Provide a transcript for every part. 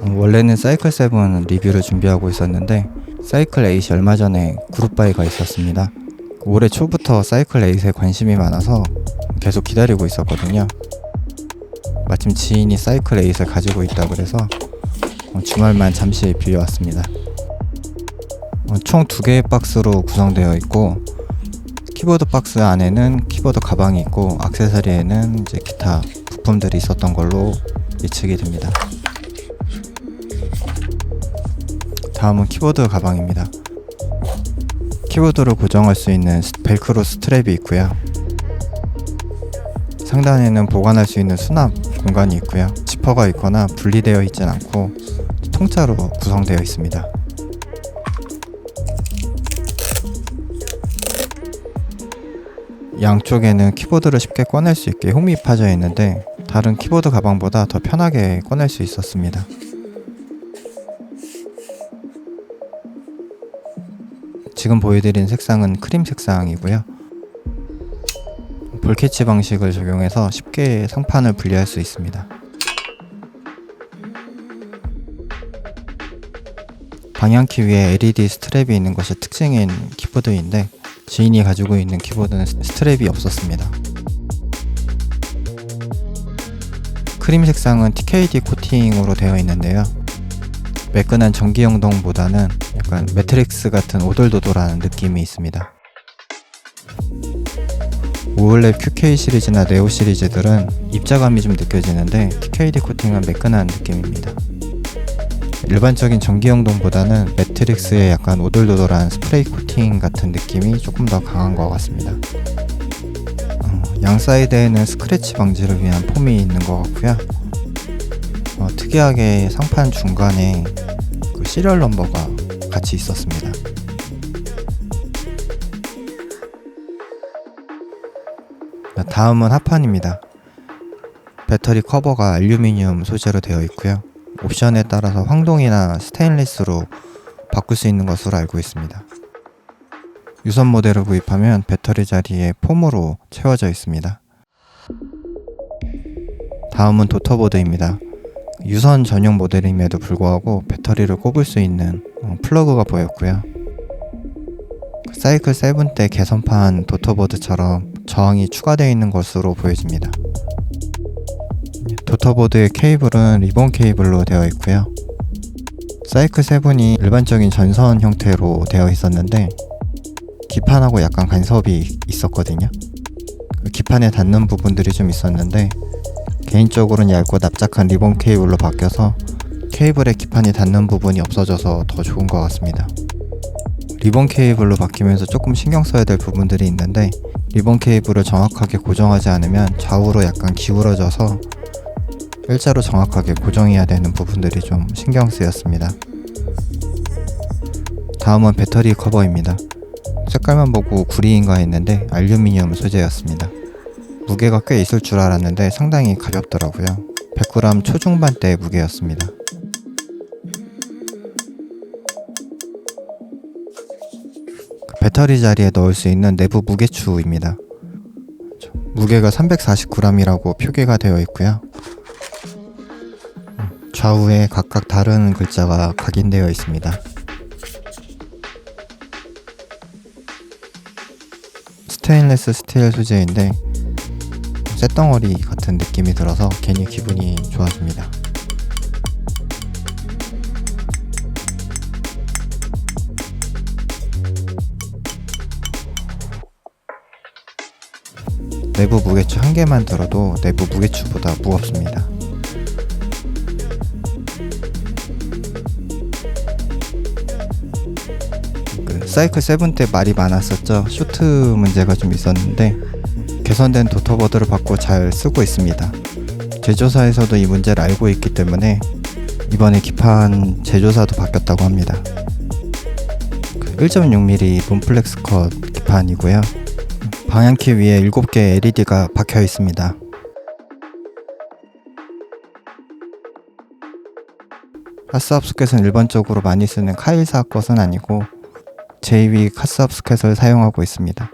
어, 원래는 사이클 7 리뷰를 준비하고 있었는데 사이클 8이 얼마 전에 그룹바이가 있었습니다. 올해 초부터 사이클 8에 관심이 많아서 계속 기다리고 있었거든요. 마침 지인이 사이클 8을 가지고 있다 그래서 어, 주말만 잠시 빌려왔습니다. 어, 총두 개의 박스로 구성되어 있고 키보드 박스 안에는 키보드 가방이 있고 액세서리에는 이제 기타 부품들이 있었던 걸로 예측이 됩니다. 다음은 키보드 가방입니다. 키보드를 고정할 수 있는 스- 벨크로 스트랩이 있고요. 상단에는 보관할 수 있는 수납 공간이 있고요. 지퍼가 있거나 분리되어 있진 않고 통짜로 구성되어 있습니다. 양쪽에는 키보드를 쉽게 꺼낼 수 있게 홈이 파져 있는데 다른 키보드 가방보다 더 편하게 꺼낼 수 있었습니다. 지금 보여드린 색상은 크림 색상이고요. 볼캐치 방식을 적용해서 쉽게 상판을 분리할 수 있습니다. 방향키 위에 LED 스트랩이 있는 것이 특징인 키보드인데 지인이 가지고 있는 키보드는 스- 스트랩이 없었습니다. 크림 색상은 TKD 코팅으로 되어 있는데요. 매끈한 전기영동보다는 약간 매트릭스 같은 오돌도돌한 느낌이 있습니다. 오울랩 QK 시리즈나 네오 시리즈들은 입자감이 좀 느껴지는데 TKD 코팅은 매끈한 느낌입니다. 일반적인 전기영동보다는 매트릭스의 약간 오돌도돌한 스프레이 코팅 같은 느낌이 조금 더 강한 것 같습니다. 어, 양 사이드에는 스크래치 방지를 위한 폼이 있는 것 같고요. 어, 특이하게 상판 중간에 그 시리얼 넘버가 같이 있었습니다. 자, 다음은 하판입니다. 배터리 커버가 알루미늄 소재로 되어 있고요. 옵션에 따라서 황동이나 스테인리스로 바꿀 수 있는 것으로 알고 있습니다. 유선 모델을 구입하면 배터리 자리에 폼으로 채워져 있습니다. 다음은 도터보드입니다. 유선 전용 모델임에도 불구하고 배터리를 꼽을 수 있는 어, 플러그가 보였고요. 사이클 7 때 개선판 도터보드처럼 저항이 추가되어 있는 것으로 보여집니다. 도터보드의 케이블은 리본 케이블로 되어 있고요. 사이클 7이 일반적인 전선 형태로 되어 있었는데 기판하고 약간 간섭이 있었거든요. 그 기판에 닿는 부분들이 좀 있었는데 개인적으로는 얇고 납작한 리본 케이블로 바뀌어서 케이블에 기판이 닿는 부분이 없어져서 더 좋은 것 같습니다. 리본 케이블로 바뀌면서 조금 신경 써야 될 부분들이 있는데 리본 케이블을 정확하게 고정하지 않으면 좌우로 약간 기울어져서 일자로 정확하게 고정해야 되는 부분들이 좀 신경 쓰였습니다. 다음은 배터리 커버입니다. 색깔만 보고 구리인가 했는데 알루미늄 소재였습니다. 무게가 꽤 있을 줄 알았는데 상당히 가볍더라고요. 100g 초중반대의 무게였습니다. 배터리 자리에 넣을 수 있는 내부 무게추입니다. 무게가 349g이라고 표기가 되어 있고요. 좌우에 각각 다른 글자가 각인되어 있습니다. 스테인레스 스틸 소재인데 쇳덩어리 같은 느낌이 들어서 괜히 기분이 좋아집니다. 내부 무게추 한 개만 들어도 내부 무게추보다 무겁습니다. 사이클 7 때 말이 많았었죠. 쇼트 문제가 좀 있었는데 개선된 도터보드를 받고 잘 쓰고 있습니다. 제조사에서도 이 문제를 알고 있기 때문에 이번에 기판 제조사도 바뀌었다고 합니다. 그 1.6mm 롬플렉스 컷 기판이고요. 방향키 위에 7개 LED가 박혀 있습니다. 카스압 스켓은 일반적으로 많이 쓰는 카일사 것은 아니고 제2 카스압 스켓을 사용하고 있습니다.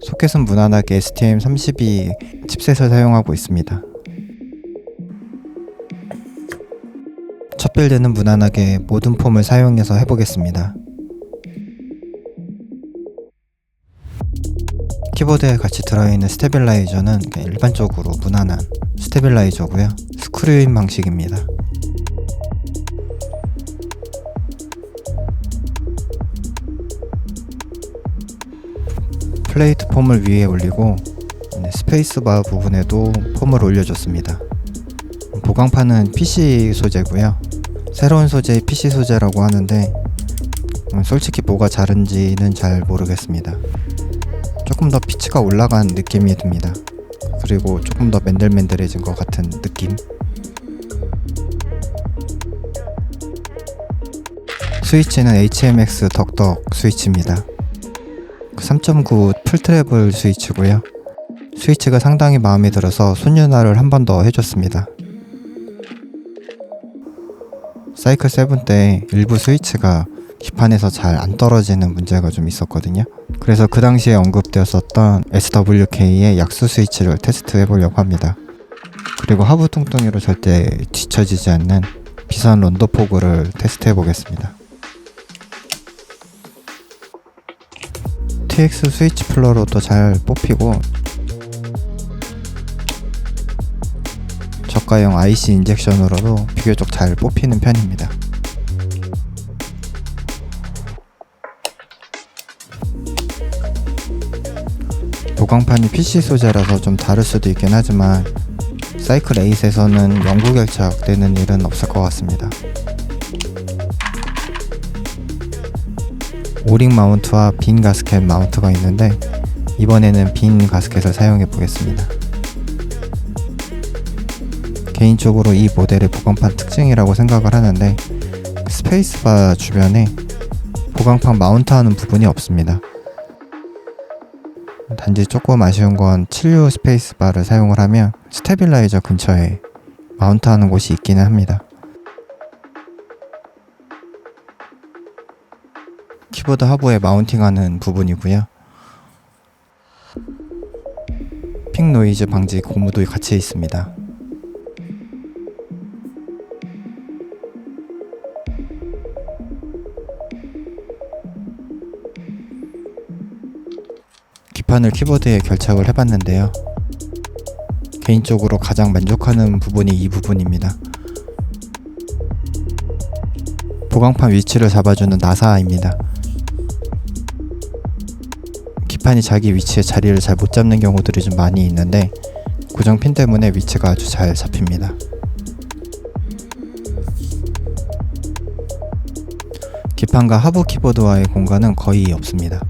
소켓은 무난하게 STM32 칩셋을 사용하고 있습니다. 첫 빌드는 무난하게 모든 폼을 사용해서 해보겠습니다. 키보드에 같이 들어있는 스테빌라이저는 일반적으로 무난한 스테빌라이저고요. 스크류인 방식입니다. 플레이트 폼을 위에 올리고 네, 스페이스바 부분에도 폼을 올려줬습니다. 보강판은 PC 소재고요. 새로운 소재 PC 소재라고 하는데 음, 솔직히 뭐가 다른지는 잘 모르겠습니다. 조금 더 피치가 올라간 느낌이 듭니다. 그리고 조금 더 맨들맨들해진 것 같은 느낌. 스위치는 HMX 덕덕 스위치입니다. 3.9 풀트래블 스위치고요. 스위치가 상당히 마음에 들어서 손윤화를 한 번 더 해줬습니다. 사이클 7 때 일부 스위치가 기판에서 잘 안 떨어지는 문제가 좀 있었거든요. 그래서 그 당시에 언급되었었던 SWK의 약수 스위치를 테스트해 보려고 합니다. 그리고 하부 뚱뚱이로 절대 뒤처지지 않는 비싼 런더 포그를 테스트해 보겠습니다. TX 스위치 플러로도 잘 뽑히고 저가형 IC 인젝션으로도 비교적 잘 뽑히는 편입니다. 보강판이 PC 소재라서 좀 다를 수도 있긴 하지만 사이클 8에서는 영구 결착되는 일은 없을 것 같습니다. 오링 마운트와 빈 가스켓 마운트가 있는데 이번에는 빈 가스켓을 사용해 보겠습니다. 개인적으로 이 모델의 보강판 특징이라고 생각을 하는데 스페이스바 주변에 보강판 마운트하는 부분이 없습니다. 단지 조금 아쉬운 건 7류 스페이스바를 사용을 하면 스테빌라이저 근처에 마운트하는 곳이 있기는 합니다. 키보드 하부에 마운팅하는 부분이고요. 픽 노이즈 방지 고무도 같이 있습니다. 기판을 키보드에 결착을 해봤는데요. 개인적으로 가장 만족하는 부분이 이 부분입니다. 보강판 위치를 잡아주는 나사입니다. 기판이 자기 위치에 자리를 잘 못 잡는 경우들이 좀 많이 있는데 고정 핀 때문에 위치가 아주 잘 잡힙니다. 기판과 하부 키보드와의 공간은 거의 없습니다.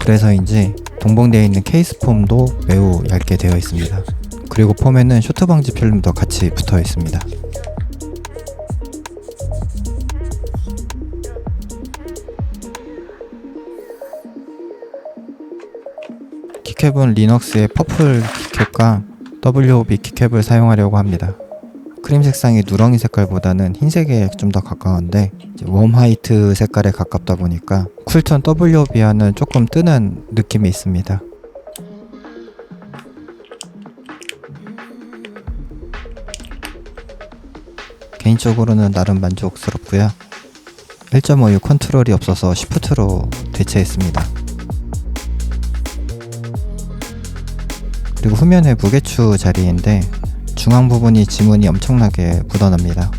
그래서인지 동봉되어 있는 케이스 폼도 매우 얇게 되어 있습니다. 그리고 폼에는 쇼트 방지 필름도 같이 붙어 있습니다. 키캡은 리눅스의 퍼플 키캡과 WOB 키캡을 사용하려고 합니다. 크림 색상이 누렁이 색깔보다는 흰색에 좀 더 가까운데 웜 화이트 색깔에 가깝다 보니까 쿨톤 WOB와는 조금 뜨는 느낌이 있습니다. 개인적으로는 나름 만족스럽고요. 1.56 컨트롤이 없어서 시프트로 대체했습니다. 그리고 후면에 무게추 자리인데 중앙 부분이 지문이 엄청나게 묻어납니다.